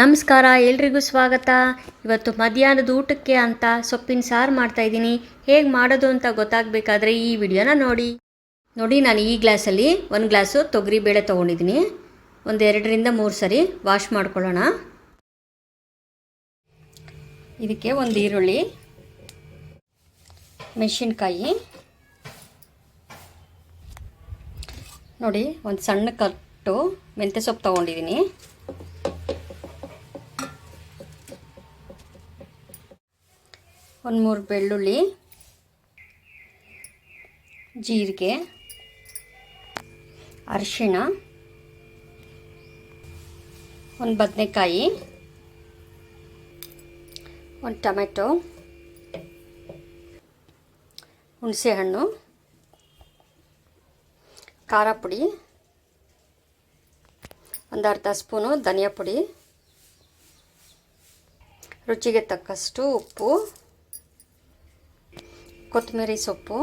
ನಮಸ್ಕಾರ, ಎಲ್ರಿಗೂ ಸ್ವಾಗತ. ಇವತ್ತು ಮಧ್ಯಾಹ್ನದ ಊಟಕ್ಕೆ ಅಂತ ಸೊಪ್ಪಿನ ಸಾರು ಮಾಡ್ತಾಯಿದ್ದೀನಿ ಹೇಗೆ ಮಾಡೋದು ಅಂತ ಗೊತ್ತಾಗಬೇಕಾದ್ರೆ ಈ ವಿಡಿಯೋನ ನೋಡಿ. ನೋಡಿ, ನಾನು ಈ ಗ್ಲಾಸಲ್ಲಿ ಒಂದು ಗ್ಲಾಸು ತೊಗರಿಬೇಳೆ ತೊಗೊಂಡಿದ್ದೀನಿ. ಒಂದು ಎರಡರಿಂದ ಮೂರು ಸರಿ ವಾಶ್ ಮಾಡ್ಕೊಳ್ಳೋಣ. ಇದಕ್ಕೆ ಒಂದು ಈರುಳ್ಳಿ, ಮೆಣಸಿನ್ಕಾಯಿ. ನೋಡಿ, ಒಂದು ಸಣ್ಣ ಕಟ್ಟು ಮೆಂತ್ಯ ಸೊಪ್ಪು ತೊಗೊಂಡಿದ್ದೀನಿ. ಒಂದು ಮೂರು ಬೆಳ್ಳುಳ್ಳಿ, ಜೀರಿಗೆ, ಅರಿಶಿಣ, ಒಂದು ಬದನೆಕಾಯಿ, ಒಂದು ಟೊಮೆಟೊ, ಹುಣಸೆಹಣ್ಣು, ಖಾರ ಪುಡಿ, ಒಂದು ಅರ್ಧ ಸ್ಪೂನು ಧನಿಯಾ ಪುಡಿ, ರುಚಿಗೆ ತಕ್ಕಷ್ಟು ಉಪ್ಪು. ಕೊತ್ತಂಬರಿ ಸೊಪ್ಪು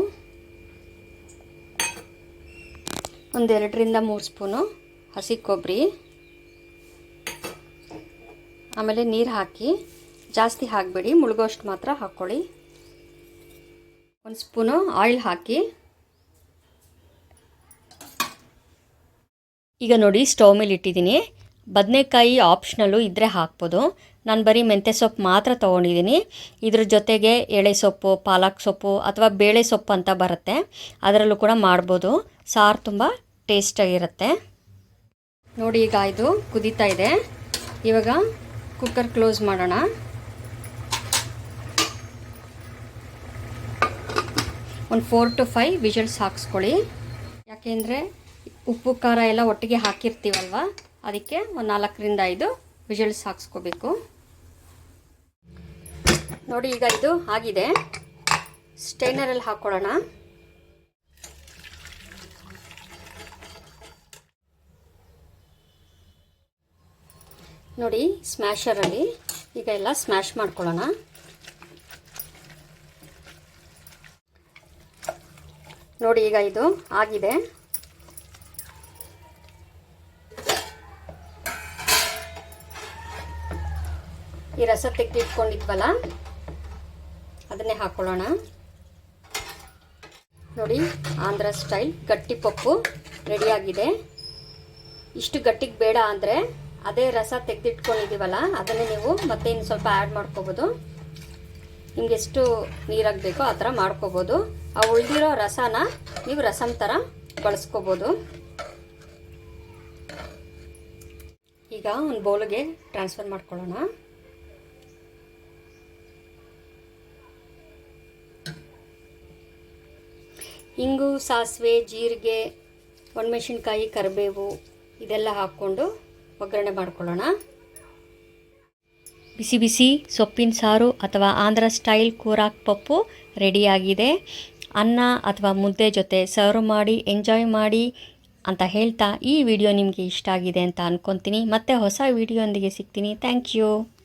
ಒಂದೆರಡರಿಂದ ಮೂರು ಸ್ಪೂನು ಹಸಿ ಕೊಬ್ಬರಿ, ಆಮೇಲೆ ನೀರು ಹಾಕಿ, ಜಾಸ್ತಿ ಹಾಕಬೇಡಿ, ಮುಳುಗೋಷ್ಟು ಮಾತ್ರ ಹಾಕ್ಕೊಳ್ಳಿ. ಒಂದು ಸ್ಪೂನು ಆಯಿಲ್ ಹಾಕಿ. ಈಗ ನೋಡಿ ಸ್ಟವ್ ಮೇಲೆ ಇಟ್ಟಿದ್ದೀನಿ. ಬದನೆಕಾಯಿ ಆಪ್ಷನಲ್ಲು ಇದ್ದರೆ ಹಾಕ್ಬೋದು. ನಾನು ಬರೀ ಮೆಂತ್ಯ ಸೊಪ್ಪು ಮಾತ್ರ ತೊಗೊಂಡಿದ್ದೀನಿ ಇದ್ರ ಜೊತೆಗೆ ಎಳೆ ಸೊಪ್ಪು, ಪಾಲಕ್ ಸೊಪ್ಪು ಅಥವಾ ಬೇಳೆ ಸೊಪ್ಪು ಅಂತ ಬರುತ್ತೆ. ಅದರಲ್ಲೂ ಕೂಡ ಮಾಡ್ಬೋದು. ಸಾರು ತುಂಬ ಟೇಸ್ಟಾಗಿರುತ್ತೆ ನೋಡಿ ಈಗ ಇದು ಕುದೀತಾ ಇದೆ. ಇವಾಗ ಕುಕ್ಕರ್ ಕ್ಲೋಸ್ ಮಾಡೋಣ. ಒಂದು ಫೋರ್ ಟು ಫೈವ್ ವಿಷಲ್ಸ್ ಹಾಕ್ಸ್ಕೊಳ್ಳಿ. ಯಾಕೆಂದರೆ ಉಪ್ಪು, ಖಾರ ಎಲ್ಲ ಒಟ್ಟಿಗೆ ಹಾಕಿರ್ತೀವಲ್ವ? ಅದಕ್ಕೆ ಒಂದು ನಾಲ್ಕರಿಂದ ಐದು ವಿಜಲ್ಸ್ ಹಾಕ್ಸ್ಕೋಬೇಕು. ನೋಡಿ, ಈಗ ಇದು ಆಗಿದೆ. ಸ್ಟೈನರಲ್ಲಿ ಹಾಕ್ಕೊಳ್ಳೋಣ ನೋಡಿ ಸ್ಮ್ಯಾಷರಲ್ಲಿ ಈಗ ಎಲ್ಲ ಸ್ಮ್ಯಾಶ್ ಮಾಡ್ಕೊಳ್ಳೋಣ. ನೋಡಿ, ಈಗ ಇದು ಆಗಿದೆ. ಈ ರಸ ತೆಗೆದಿಟ್ಕೊಂಡಿದ್ವಲ್ಲ? ಅದನ್ನೇ ಹಾಕ್ಕೊಳ್ಳೋಣ ನೋಡಿ, ಆಂಧ್ರ ಸ್ಟೈಲ್ ಗಟ್ಟಿ ಪಪ್ಪು ರೆಡಿಯಾಗಿದೆ. ಇಷ್ಟು ಗಟ್ಟಿಗೆ ಬೇಡ ಅಂದರೆ ಅದೇ ರಸ ತೆಗೆದಿಟ್ಕೊಂಡಿದ್ದೀವಲ್ಲ, ಅದನ್ನೇ ನೀವು ಮತ್ತೆ ಇನ್ನು ಸ್ವಲ್ಪ ಆ್ಯಡ್ ಮಾಡ್ಕೋಬೋದು. ನಿಮ್ಗೆ ಎಷ್ಟು ನೀರಾಗಬೇಕೋ ಆ ಥರ ಮಾಡ್ಕೋಬೋದು. ಆ ಉಳಿದಿರೋ ರಸನ ನೀವು ರಸಂ ಥರ ಬಳಸ್ಕೋಬೋದು. ಈಗ ಒಂದು ಬೌಲ್ಗೆ ಟ್ರಾನ್ಸ್ಫರ್ ಮಾಡ್ಕೊಳ್ಳೋಣ. ಇಂಗು, ಸಾಸಿವೆ, ಜೀರಿಗೆ, ಒಣಮೆಣಸಿನ್ಕಾಯಿ, ಕರಿಬೇವು ಇದೆಲ್ಲ ಹಾಕ್ಕೊಂಡು ಒಗ್ಗರಣೆ ಮಾಡ್ಕೊಳ್ಳೋಣ. ಬಿಸಿ ಬಿಸಿ ಸೊಪ್ಪಿನ ಸಾರು ಅಥವಾ ಆಂಧ್ರ ಸ್ಟೈಲ್ ಕೂರಾಕ್ ಪಪ್ಪು ರೆಡಿಯಾಗಿದೆ. ಅನ್ನ ಅಥವಾ ಮುದ್ದೆ ಜೊತೆ ಸರ್ವ್ ಮಾಡಿ, ಎಂಜಾಯ್ ಮಾಡಿ ಅಂತ ಹೇಳ್ತಾ ಈ ವಿಡಿಯೋ ನಿಮಗೆ ಇಷ್ಟ ಆಗಿದೆ ಅಂತ ಅಂದ್ಕೊತೀನಿ ಮತ್ತೆ ಹೊಸ ವಿಡಿಯೋಂದಿಗೆ ಸಿಗ್ತೀನಿ. Thank you.